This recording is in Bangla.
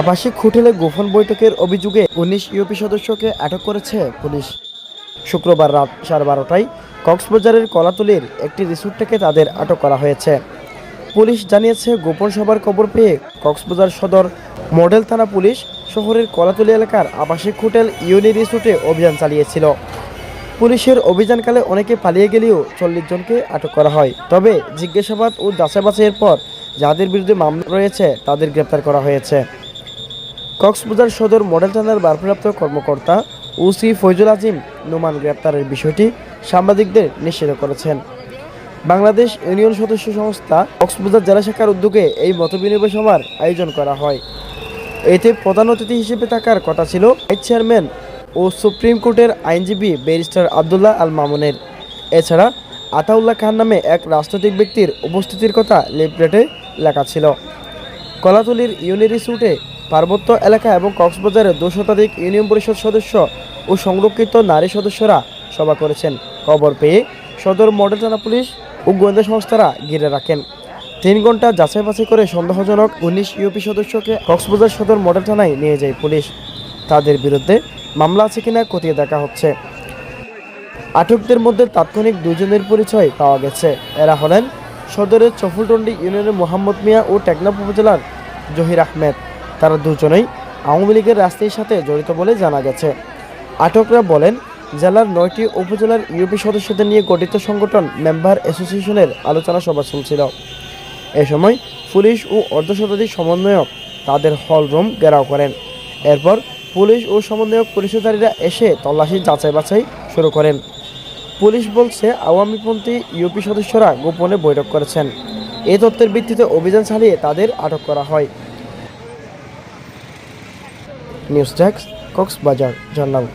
আবাসিক হোটেলে গোপন বৈঠকের অভিযোগে উনিশ ইউপি সদস্যকে আটক করেছে পুলিশ। শুক্রবার রাত সাড়ে বারোটায় কক্সবাজারের কলাতলির একটি রিসোর্ট থেকে তাদের আটক করা হয়েছে। পুলিশ জানিয়েছে, গোপন সভার খবর পেয়ে কক্সবাজার সদর মডেল থানা পুলিশ শহরের কলাতলি এলাকার আবাসিক হোটেল ইউনি রিসোর্টে অভিযান চালিয়েছিল। পুলিশের অভিযানকালে অনেকে পালিয়ে গেলেও চল্লিশ জনকে আটক করা হয়। তবে জিজ্ঞাসাবাদ ও যাচাই বাছাইয়ের পর যাদের বিরুদ্ধে মামলা রয়েছে, তাদের গ্রেপ্তার করা হয়েছে। কক্সবাজার সদর মডেল থানার ভারপ্রাপ্ত কর্মকর্তা ওসি ফৈজুল আজিম নোমান গ্রেপ্তারের বিষয়টি সাংবাদিকদের নিশ্চিত করেছেন। বাংলাদেশ ইউনিয়ন সদস্য সংস্থা কক্সবাজার জেলা শাখার উদ্যোগে এই মতবিনিময় সভার আয়োজন করা হয়। এতে প্রধান অতিথি হিসেবে থাকার কথা ছিল চেয়ারম্যান ও সুপ্রিম কোর্টের আইনজীবী ব্যারিস্টার আবদুল্লাহ আল মামুনের। এছাড়া আতাউল্লাহ খান নামে এক রাজনৈতিক ব্যক্তির উপস্থিতির কথা লিফলেটে লেখা ছিল। কলাতলির ইউনি রিসোর্টে পার্বত্য এলাকা এবং কক্সবাজারের দু শতাধিক ইউনিয়ন পরিষদ সদস্য ও সংরক্ষিত নারী সদস্যরা সভা করেছেন। খবর পেয়ে সদর মডেল থানা পুলিশ ও গোয়েন্দা সংস্থারা ঘিরে রাখেন। তিন ঘণ্টা যাচাই বাছাই করে সন্দেহজনক উনিশ ইউপি সদস্যকে কক্সবাজার সদর মডেল থানায় নিয়ে যায় পুলিশ। তাদের বিরুদ্ধে মামলা আছে কিনা খতিয়ে দেখা হচ্ছে। আটকদের মধ্যে তাৎক্ষণিক দুজনের পরিচয় পাওয়া গেছে। এরা হলেন সদরের চফুলটন্ডি ইউনিয়নের মোহাম্মদ মিয়া ও টেকনাফ উপজেলার জহির আহমেদ। তারা দুজনেই আওয়ামী লীগের রাস্তার সাথে জড়িত বলে জানা গেছে। আটকরা বলেন, জেলার নয়টি উপজেলার ইউপি সদস্যদের নিয়ে গঠিত সংগঠন মেম্বার অ্যাসোসিয়েশনের আলোচনা সভা চলছিল। এ সময় পুলিশ ও অর্ধশতাধিক সমন্বয়ক তাদের হল রুম ঘেরাও করেন। এরপর পুলিশ ও সমন্বয়ক পরিচয়ধারীরা এসে তল্লাশি যাচাই বাছাই শুরু করেন। পুলিশ বলছে আওয়ামীপন্থী ইউপি সদস্যরা গোপনে বৈঠক করেছেন। এ তথ্যের ভিত্তিতে অভিযান চালিয়ে তাদের আটক করা হয়। News desk Cox's Bazar, journal.